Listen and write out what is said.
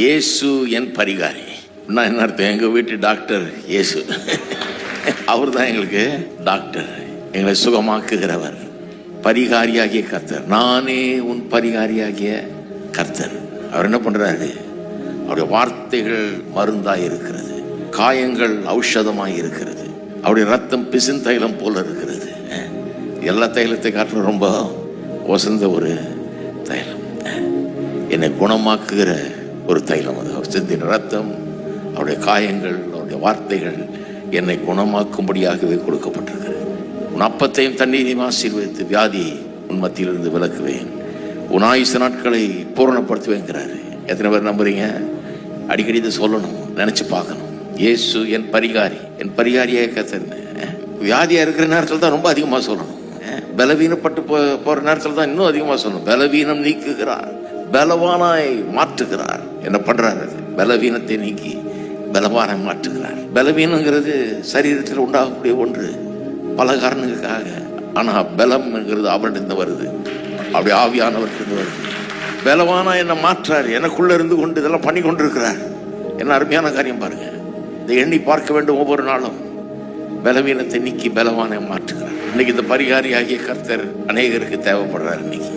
இயேசு என் பரிகாரி. நான் என்ன அர்த்தம்? எங்கள் வீட்டு டாக்டர் இயேசு. அவர் தான் எங்களுக்கு டாக்டர். எங்களை சுகமாக்குகிறவர். பரிகாரியாகிய கர்த்தர். நானே உன் பரிகாரியாகிய கர்த்தர். அவர் என்ன பண்ணுறாரு அவருடைய வார்த்தைகள் மருந்தாக இருக்கிறது. காயங்கள் ஔஷதமாக இருக்கிறது. அவருடைய ரத்தம் பிசின் தைலம் போல இருக்கிறது. எல்லா தைலத்தை காட்டிலும் ரொம்ப ஒசந்த ஒரு தைலம். என்னை குணமாக்குகிற ஒரு தைலம் அது. சிந்தின ரத்தம் அவருடைய காயங்கள் அவருடைய வார்த்தைகள் என்னை குணமாக்கும்படியாகவே கொடுக்கப்பட்டிருக்கிறது. உன் அப்பத்தையும் தண்ணீரையும் ஆசீர்வதித்து வியாதியை உன் மத்தியிலிருந்து விலக்குவேன். உன் ஆயுசு நாட்களை பூரணப்படுத்துவேங்கிறாரு. எத்தனை பேர் நம்புறீங்க? அடிக்கடி இதை சொல்லணும் நினைச்சு பார்க்கணும். இயேசு என் பரிகாரி என் பரிகாரியாக கத்தன்னு வியாதியாக இருக்கிற நேரத்தில் தான் ரொம்ப அதிகமாக சொல்லணும். பலவீனப்பட்டு போ போகிற நேரத்தில் தான் இன்னும் அதிகமாக சொல்லணும். பலவீனம் நீக்குகிறார் பலவானாய் மாற்றுகிறார். என்ன பண்ணுறாரு அது? பலவீனத்தை நீக்கி பலவானாய் மாற்றுகிறார். பலவீனங்கிறது சரீரத்தில் உண்டாகக்கூடிய ஒன்று. பல காரணங்களுக்காக. ஆனால் பலம்ங்கிறது அவரிடம் வருது. அப்படி ஆவியானவர்கிட்ட வருது. பலவானா என்னை மாற்றார். எனக்குள்ளே இருந்து கொண்டு இதெல்லாம் பண்ணி கொண்டிருக்கிறார். என்ன அருமையான காரியம் பாருங்க. இதை எண்ணி பார்க்க வேண்டும் ஒவ்வொரு நாளும். பலவீனத்தை நீக்கி பலவானை மாற்றுகிறார். இன்னைக்கு இந்த பரிகாரியாகிய கர்த்தர் அநேகருக்கு தேவைப்படுறார் இன்னைக்கு.